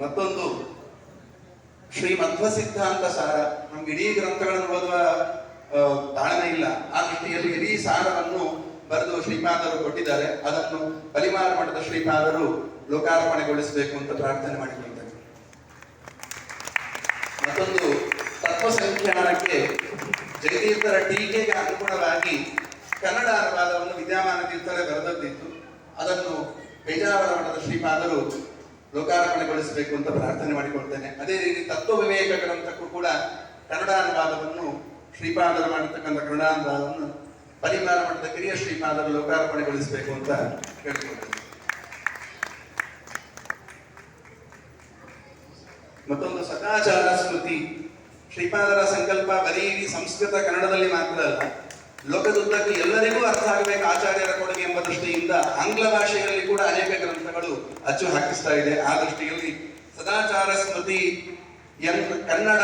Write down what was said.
ಮತ್ತೊಂದು ಶ್ರೀ ಮಧ್ವ ಸಿದ್ಧಾಂತ ಸಾರ. ನಮ್ಗೆ ಇಡೀ ಗ್ರಂಥಗಳನ್ನು ಓದುವ ತಾಳ್ಮೆ ಇಲ್ಲ. ಆ ದೃಷ್ಟಿಯಲ್ಲಿ ಇಡೀ ಸಾರವನ್ನು ಬರೆದು ಶ್ರೀಪಾದರು ಕೊಟ್ಟಿದ್ದಾರೆ. ಅದನ್ನು ಪರಿಮಾರ ಮಠದ ಶ್ರೀಪಾದರು ಲೋಕಾರ್ಪಣೆಗೊಳಿಸಬೇಕು ಅಂತ ಪ್ರಾರ್ಥನೆ ಮಾಡಿಕೊಂಡಿದ್ದಾರೆ ಮತ್ತೊಂದು ತತ್ವ ಸಂಖ್ಯಾನಕ್ಕೆ ಜಗದೀರ್ಥರ ಟೀಕೆಗೆ ಅನುಗುಣವಾಗಿ ಕನ್ನಡ ಅನುವಾದವನ್ನು ವಿದ್ಯಮಾನ ತೀರ್ಥರೇ ಬರೆದದ್ದಿತ್ತು ಅದನ್ನು ಪೇಜಾವರ ಮಠದ ಶ್ರೀಪಾದರು ಲೋಕಾರ್ಪಣೆಗೊಳಿಸಬೇಕು ಅಂತ ಪ್ರಾರ್ಥನೆ ಮಾಡಿಕೊಳ್ತೇನೆ. ಅದೇ ರೀತಿ ತತ್ವ ವಿವೇಕ ಗ್ರಂಥಕ್ಕೂ ಕೂಡ ಕನ್ನಡ ಅನುವಾದವನ್ನು ಶ್ರೀಪಾದರು ಮಾಡಿರ್ತಕ್ಕಂಥ ಕನ್ನಡ ಅನುವಾದವನ್ನು ಮಠದ ಕಿರಿಯ ಶ್ರೀಪಾದರು ಲೋಕಾರ್ಪಣೆಗೊಳಿಸಬೇಕು ಅಂತ ಕೇಳಿಕೊಳ್ತೇನೆ. ಮತ್ತೊಂದು ಸದಾಚಾರ ಸ್ಮೃತಿ. ಶ್ರೀಪಾದರ ಸಂಕಲ್ಪ ಬರೀ ಸಂಸ್ಕೃತ ಕನ್ನಡದಲ್ಲಿ ಮಾತ್ರ ಅಲ್ಲ, ಲೋಕದುದ್ದಕ್ಕೂ ಎಲ್ಲರಿಗೂ ಅರ್ಥ ಆಗಬೇಕು. ಆಂಗ್ಲ ಭಾಷೆಯಲ್ಲಿ ಕೂಡ ಅನೇಕ ಗ್ರಂಥಗಳು ಅಚ್ಚು ಹಾಕಿಸ್ತಾ ಇದೆ. ಆ ದೃಷ್ಟಿಯಲ್ಲಿ ಸದಾಚಾರ ಸ್ಮೃತಿ ಎನ್ ಕನ್ನಡ